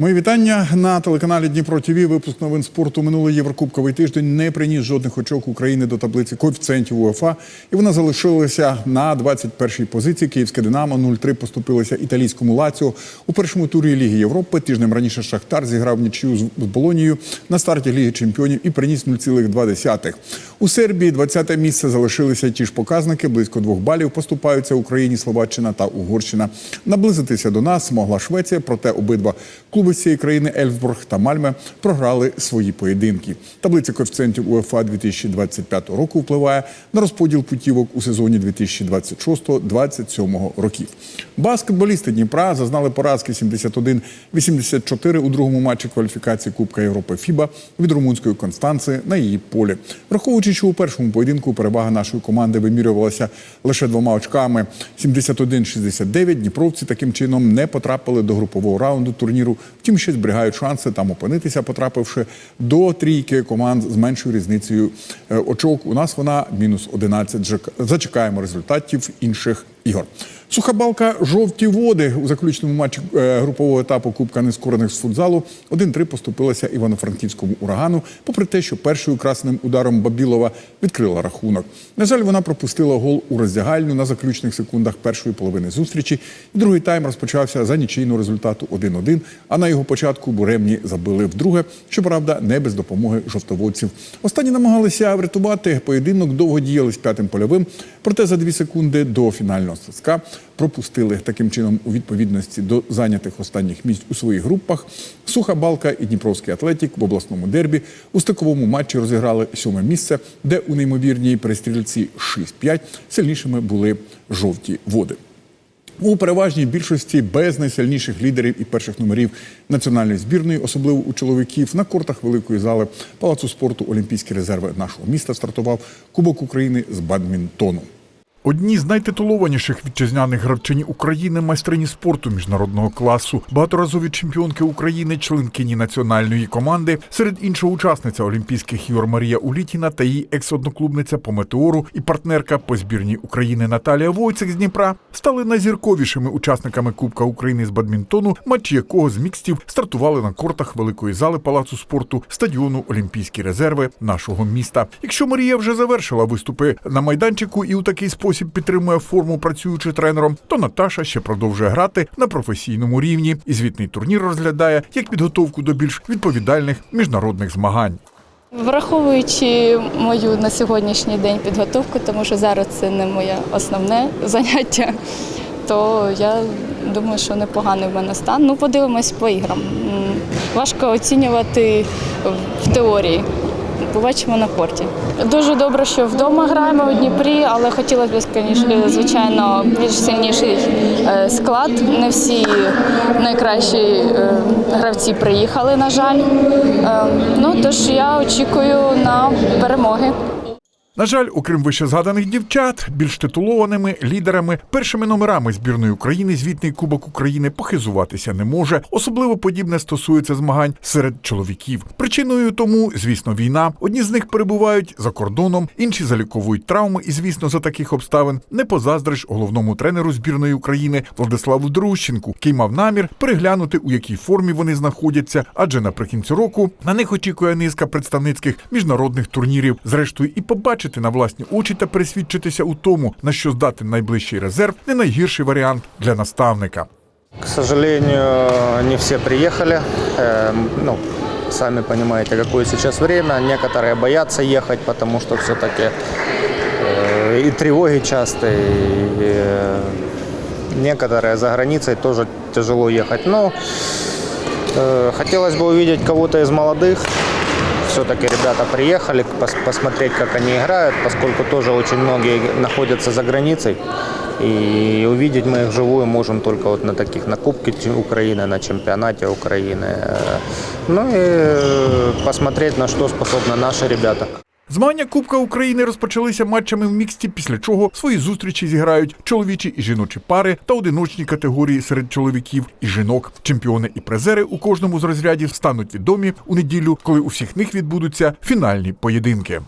Мої вітання на телеканалі Дніпро ТВ. Випуск новин спорту минулий єврокубковий тиждень не приніс жодних очок України до таблиці коефіцієнтів УЄФА, і вона залишилася на 21-й позиції. Київське Динамо 0-3 поступилося італійському Лаціо у першому турі Ліги Європи. Тижнем раніше Шахтар зіграв нічию з Болонією на старті Ліги Чемпіонів і приніс 0,2. У Сербії 20-те місце залишилися ті ж показники. Близько двох балів поступаються Україні, Словаччина та Угорщина. Наблизитися до нас могла Швеція, проте обидва клуби з цієї країни Ельфсбург та Мальме програли свої поєдинки. Таблиця коефіцієнтів УЄФА 2025 року впливає на розподіл путівок у сезоні 2026-2027 років. Баскетболісти Дніпра зазнали поразки 71-84 у другому матчі кваліфікації Кубка Європи ФІБА від румунської Констанци на її полі. Враховуючи, що у першому поєдинку перевага нашої команди вимірювалася лише двома очками 71-69, Дніпровці таким чином не потрапили до групового раунду турніру. Втім, ще зберігають шанси там опинитися, потрапивши до трійки команд з меншою різницею е, очок. У нас вона мінус 11. Жек- Зачекаємо результатів інших ігор. Суха балка жовті води у заключному матчі е, групового етапу Кубка нескорених з футзалу 1-3 поступилася івано-франківському урагану, попри те, що першою красним ударом Бабілова відкрила рахунок. На жаль, вона пропустила гол у роздягальню на заключних секундах першої половини зустрічі. І другий тайм розпочався за нічийного результату 1-1, а на його початку буремні забили вдруге, щоправда, не без допомоги жовтоводців. Останні намагалися врятувати поєдинок, довго діяли з п'ятим польовим, проте за дві секунди до фінального свистка пропустили таким чином у відповідності до зайнятих останніх місць у своїх групах. Суха балка і Дніпровський атлетік в обласному дербі у стиковому матчі розіграли сьоме місце, де у неймовірній перестрільці 6-5 сильнішими були жовті води. У переважній більшості без найсильніших лідерів і перших номерів національної збірної, особливо у чоловіків, на кортах великої зали палацу спорту Олімпійські резерви нашого міста стартував Кубок України з бадмінтону. Одні з найтитулованіших вітчизняних гравчині України майстрині спорту міжнародного класу, багаторазові чемпіонки України, членкині національної команди, серед іншого учасниця Олімпійських ігор Марія Улітіна та її екс-одноклубниця по метеору і партнерка по збірній України Наталія Войцек з Дніпра стали найзірковішими учасниками Кубка України з бадмінтону, матчі якого з мікстів стартували на кортах великої зали палацу спорту стадіону Олімпійські резерви нашого міста. Якщо Марія вже завершила виступи на майданчику і у такий спосіб підтримує форму працюючи тренером, то Наташа ще продовжує грати на професійному рівні і звітний турнір розглядає як підготовку до більш відповідальних міжнародних змагань. Враховуючи мою на сьогоднішній день підготовку, тому що зараз це не моє основне заняття, то я думаю, що непоганий в мене стан. Ну, подивимось по іграм. Важко оцінювати в теорії. Побачимо на корті. Дуже добре, що вдома граємо у Дніпрі, але хотілося б, звичайно, більш сильніший е, склад. Не всі найкращі е, гравці приїхали, на жаль. Е, Ну тож я очікую на перемоги. На жаль, окрім вище згаданих дівчат, більш титулованими лідерами, першими номерами збірної України звітний Кубок України похизуватися не може. Особливо подібне стосується змагань серед чоловіків. Причиною тому, звісно, війна. Одні з них перебувають за кордоном, інші заліковують травми, і, звісно, за таких обставин не позаздриш головному тренеру збірної України Владиславу Друщенку, який мав намір переглянути, у якій формі вони знаходяться, адже наприкінці року на них очікує низка представницьких міжнародних турнірів. Зрештою, і побачити на власні очі та пересвідчитися у тому, на що здатен найближчий резерв, не найгірший варіант для наставника. К сожалению, не все приехали. Э, Ну, сами понимаете, какое сейчас время. Некоторые боятся ехать, потому что все-таки и тревоги частые, и э, некоторые за границей тоже тяжело ехать. Но э, хотелось бы увидеть кого-то из молодых. Все-таки ребята приехали пос- посмотреть, как они играют, поскольку тоже очень многие находятся за границей. И увидеть мы их вживую можем только вот на таких, на Кубке Ч- Украины, на чемпионате Украины. Э, Ну и э, посмотреть, на что способны наши ребята. Змагання Кубка України розпочалися матчами в міксті, після чого свої зустрічі зіграють чоловічі і жіночі пари та одиночні категорії серед чоловіків і жінок. Чемпіони і призери у кожному з розрядів стануть відомі у неділю, коли у всіх них відбудуться фінальні поєдинки.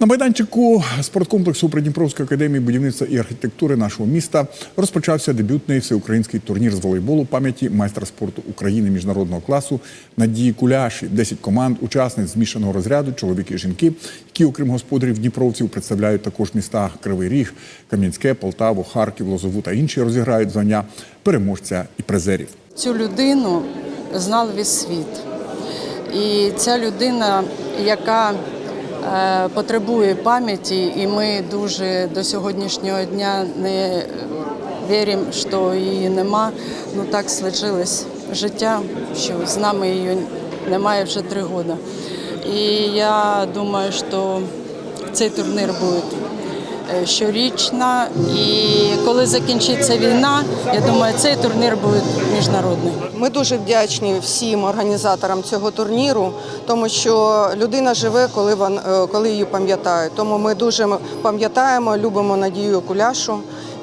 На майданчику спорткомплексу Придніпровської академії будівництва і архітектури нашого міста розпочався дебютний всеукраїнський турнір з волейболу пам'яті майстра спорту України міжнародного класу Надії Куляші. 10 команд учасниць змішаного розряду, чоловіки і жінки, які, окрім господарів Дніпровців, представляють також міста Кривий Ріг, Кам'янське, Полтаву, Харків, Лозову та інші розіграють звання переможця і призерів. Цю людину знав весь світ. І ця людина, яка потребує пам'яті, і ми дуже до сьогоднішнього дня не віримо, що її нема. Ну так случилось життя, що з нами її немає вже три роки. І я думаю, що цей турнір буде е, щорічно. І коли закінчиться війна, я думаю, цей турнір буде міжнародний. Ми дуже вдячні всім організаторам цього турніру, тому що людина живе, коли вон, е, коли її пам'ятають. Тому ми дуже пам'ятаємо, любимо Надію Куляшу,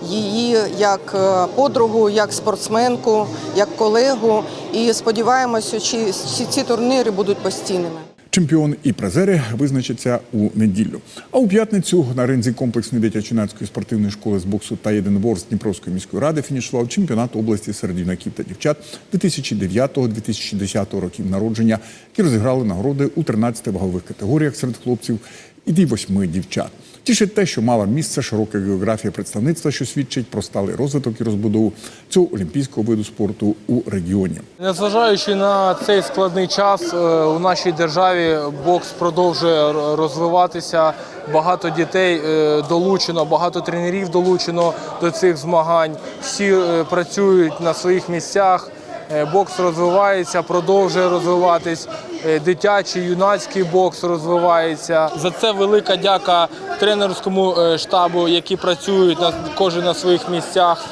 її як е, подругу, як спортсменку, як колегу. І сподіваємося, що ці турніри будуть постійними. Чемпіон і призери визначаться у неділю. А у п'ятницю на ринзі комплексної дитячо-юнацької спортивної школи з боксу та єдиноборств Дніпровської міської ради фінішував чемпіонат області серед юнаків та дівчат 2009-2010 років народження, які розіграли нагороди у 13 вагових категоріях серед хлопців і 8 дівчат. Тішить те, що мала місце широка географія представництва, що свідчить про сталий розвиток і розбудову цього олімпійського виду спорту у регіоні. Незважаючи на цей складний час, е, у нашій державі бокс продовжує розвиватися. Багато дітей е, долучено, багато тренерів долучено до цих змагань. Всі е, працюють на своїх місцях. Е, Бокс розвивається, продовжує розвиватись. Е, Дитячий, юнацький бокс розвивається. За це велика дяка тренерському е, штабу, які працюють кожен на своїх місцях.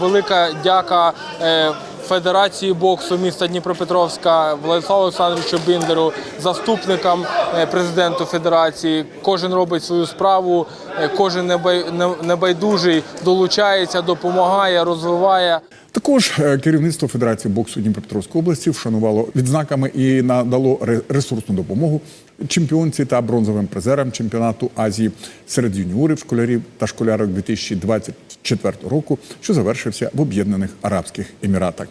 Велика дяка Федерації боксу міста Дніпропетровська Владиславу Олександровичу Біндеру, заступникам президенту Федерації. Кожен робить свою справу, кожен небай- небайдужий долучається, допомагає, розвиває. Також е, керівництво Федерації боксу Дніпропетровської області вшанувало відзнаками і надало ре- ресурсну допомогу чемпіонці та бронзовим призерам чемпіонату Азії серед юніорів, школярів та школярок 2024 року, що завершився в Об'єднаних Арабських Еміратах.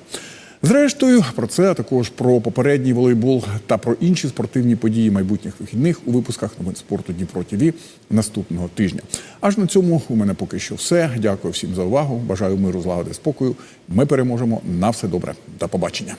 Зрештою, про це а також про попередній волейбол та про інші спортивні події майбутніх вихідних у випусках новин спорту Дніпро ТВ наступного тижня. Аж на цьому у мене поки що все. Дякую всім за увагу. Бажаю миру, злагоди, спокою. Ми переможемо. На все добре. До побачення.